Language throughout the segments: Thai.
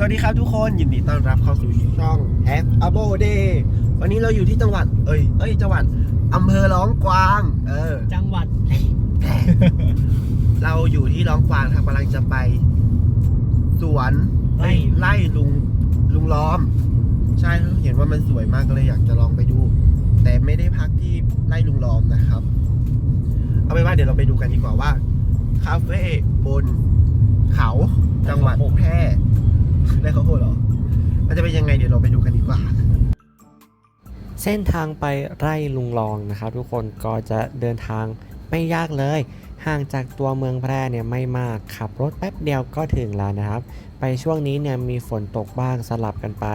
สวัสดีครับทุกคนยินดีต้อนรับเข้าสู่ช่อง Have a b o Day วันนี้เราอยู่ที่จังหวัด เอ้ยเอ้ยจังหวัดอำเภอร้องกวาง เออ จังหวัด เราอยู่ที่ร้องกวางครับกำลังจะไป สวนเอ้ยไล่ลุงลุงล้อม ใช่เห็นว่ามันสวยมากก็เลยอยากจะลองไปดู แต่ไม่ได้พักที่ไล่ลุงล้อมนะครับ เอาเป็นว่าเดี๋ยวเราไปดูกันดีกว่าว่า คาเฟ่บนเขาจังหวัดแพร่ ได้เขาวโพดเหรอ มันจะเป็นยังไงเดี๋ยวเราไปดูกันดีกว่า เส้นทางไปไร่ลุงรองนะครับ ทุกคนก็จะเดินทางไม่ยากเลย ห่างจากตัวเมืองแพร่เนี่ยไม่มากขับรถแป๊บเดียวก็ถึงแล้วนะครับ ไปช่วงนี้เนี่ยมีฝนตกบ้างสลับกันไป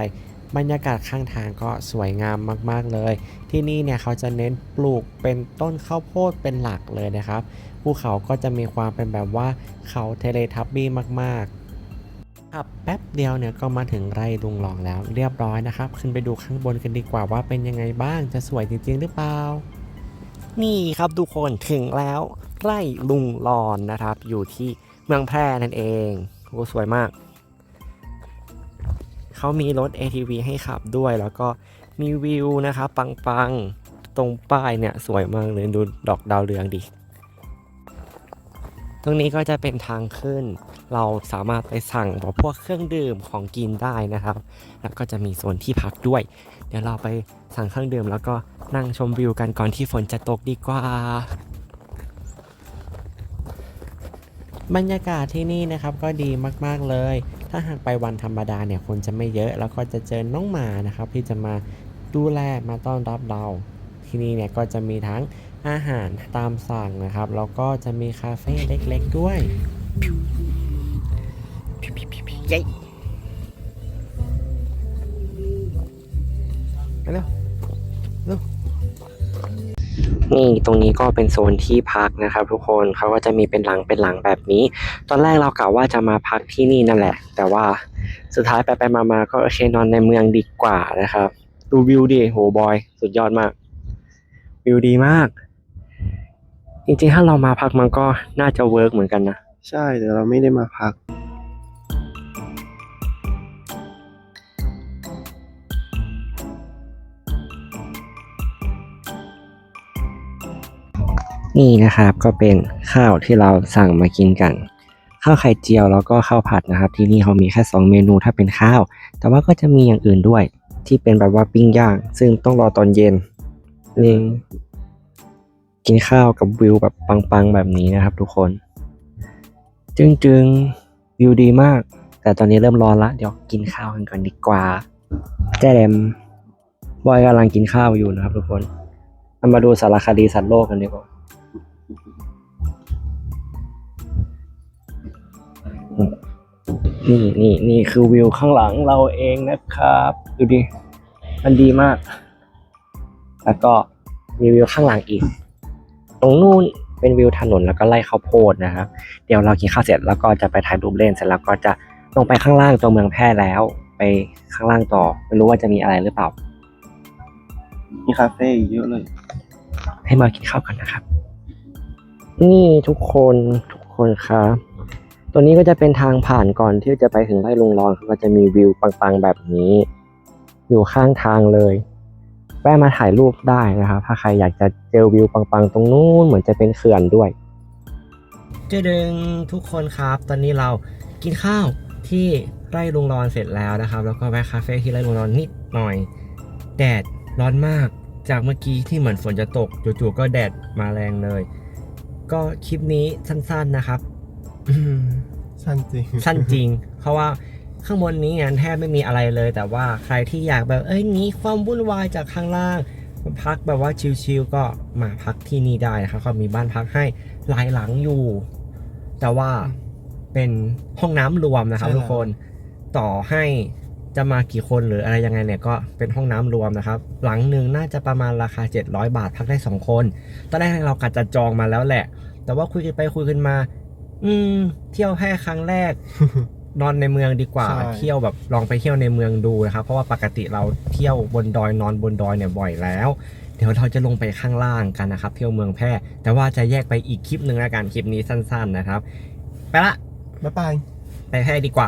บรรยากาศข้างทางก็สวยงามมากๆเลย ที่นี่เนี่ยเขาจะเน้นปลูกเป็นต้นข้าวโพดเป็นหลักเลยนะครับภูเขาก็จะมีความเป็นแบบว่าเขาเทเลทับบี้มากๆ ขับแป๊บเดียวเนี่ยก็มาถึงไร่ลุงหลองแล้วเรียบร้อยนะครับ ขึ้นไปดูข้างบนกันดีกว่าว่าเป็นยังไงบ้างจะสวยจริง ๆ หรือเปล่า นี่ครับทุกคนถึงแล้ว ไร่ลุงหลอนนะครับ อยู่ที่เมืองแพร่นั่นเองโอ้สวยมาก เขามีรถ ATV ให้ขับด้วยแล้วก็มีวิวนะครับปังๆ ตรงป้ายเนี่ยสวยมากเลยดูดอกดาวเรืองดิ ตรงนี้ก็จะเป็นทางขึ้น เราสามารถไปสั่งพวกเครื่องดื่มของกินได้นะครับ แล้วก็จะมีโซนที่พักด้วย เดี๋ยวเราไปสั่งเครื่องดื่ม แล้วก็นั่งชมวิวกันก่อนที่ฝนจะตกดีกว่า บรรยากาศที่นี่นะครับก็ดีมากๆเลย ถ้าหากไปวันธรรมดาเนี่ยคนจะไม่เยอะ แล้วก็จะเจอน้องหมานะครับที่จะมาดูแลมาต้อนรับเรา ที่นี่เนี่ยก็จะมีทั้ง อาหารตามสั่งนะครับ แล้วก็จะมีคาเฟ่เล็กๆด้วยเย้ไปเร็วเร็วนี่ตรงนี้ก็เป็นโซนที่พักนะครับ ทุกคนเขาก็จะมีเป็นหลังเป็นหลังแบบนี้ ตอนแรกเรากะว่าจะมาพักที่นี่นั่นแหละ แต่ว่าสุดท้ายไปไปมามาก็โอเคนอนในเมืองดีกว่านะครับ ดูวิวดิโหบอย สุดยอดมาก วิวดีมาก จริงๆ ถ้าเรามาพักมันก็น่าจะเวิร์กเหมือนกันนะ ใช่แต่เราไม่ได้มาพัก นี่นะครับก็เป็นข้าวที่เราสั่งมากินกัน ข้าวไข่เจียวแล้วก็ข้าวผัดนะครับ ที่นี่เขามีแค่ 2 เมนูถ้าเป็นข้าว แต่ว่าก็จะมีอย่างอื่นด้วย ที่เป็นแบบว่าปิ้งย่าง ซึ่งต้องรอตอนเย็นนี่ กินข้าวกับวิวแบบปังๆแบบนี้นะครับทุกคน จึงๆวิวดีมาก แต่ตอนนี้เริ่มร้อนละ เดี๋ยวกินข้าวกันก่อนดีกว่าแจมบอยกำลังกินข้าวอยู่นะครับทุกคนเอามาดูสารคดีสัตว์โลกกันดีกว่านี่นี่นี่คือวิวข้างหลังเราเองนะครับ ดูดิ มันดีมาก แล้วก็มีวิวข้างหลังอีก ตรงนู้นเป็นวิวถนนแล้วก็ไล่ข้าวโพดนะครับ เดี๋ยวเรากินข้าวเสร็จแล้วก็จะไปถ่ายรูปเล่นเสร็จแล้วก็จะลงไปข้างล่างตัวเมืองแพร่แล้ว ไปข้างล่างต่อ ไม่รู้ว่าจะมีอะไรหรือเปล่า มีคาเฟ่อีกเยอะเลย ให้มากินข้าวกันนะครับ นี่ทุกคนทุกคนครับ ตัวนี้ก็จะเป็นทางผ่านก่อนที่จะไปถึงไร่ลุงรอนก็จะมีวิวปังๆแบบนี้ อยู่ข้างทางเลย แวะมาถ่ายรูปได้นะครับ ถ้าใครอยากจะเจอวิวปังๆ ตรงนู้นเหมือนจะเป็นเขื่อนด้วย เจดึงทุกคนครับ ตอนนี้เรากินข้าวที่ไร่ลุงรอนเสร็จแล้วนะครับ แล้วก็แวะคาเฟ่ที่ไร่ลุงรอนนิดหน่อย แดดร้อนมาก จากเมื่อกี้ที่เหมือนฝนจะตกจู่ๆก็แดดมาแรงเลย ก็คลิปนี้สั้นๆนะครับอืมสั้นจริง สั้นจริง เพราะว่า ข้างบนนี้งานแทบไม่มีอะไรเลย แต่ว่าใครที่อยากแบบเอ้ยหนีความวุ่นวายจากข้างล่างมาพักแบบว่าชิลๆก็มาพักที่นี่ได้นะครับเขามีบ้านพักให้หลายหลังอยู่ แต่ว่าเป็นห้องน้ำรวมนะครับใช่ทุกคนต่อให้จะมากี่คนหรืออะไรยังไงเนี่ยก็เป็นห้องน้ำรวมนะครับ หลังหนึ่งน่าจะประมาณราคา 700 บาทพักได้ 2 คน ตอนแรกเรากะจะจองมาแล้วแหละ แต่ว่าคุยกันไปคุยกันมา อืม เที่ยวแค่ครั้งแรก นอนในเมืองดีกว่า ใช่ เที่ยวแบบลองไปเที่ยวในเมืองดูนะครับ เพราะว่าปกติเราเที่ยวบนดอยนอนบนดอยเนี่ยบ่อยแล้ว เดี๋ยวเราจะลงไปข้างล่างกันนะครับ เที่ยวเมืองแพร่ แต่ว่าจะแยกไปอีกคลิปหนึ่งละกันคลิปนี้สั้น ๆนะครับ ไปละ บ๊ายบาย ไปแพร่ดีกว่า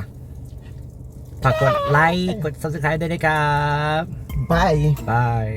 ฝากกดไลค์ กด subscribe ด้วยนะครับ บาย บาย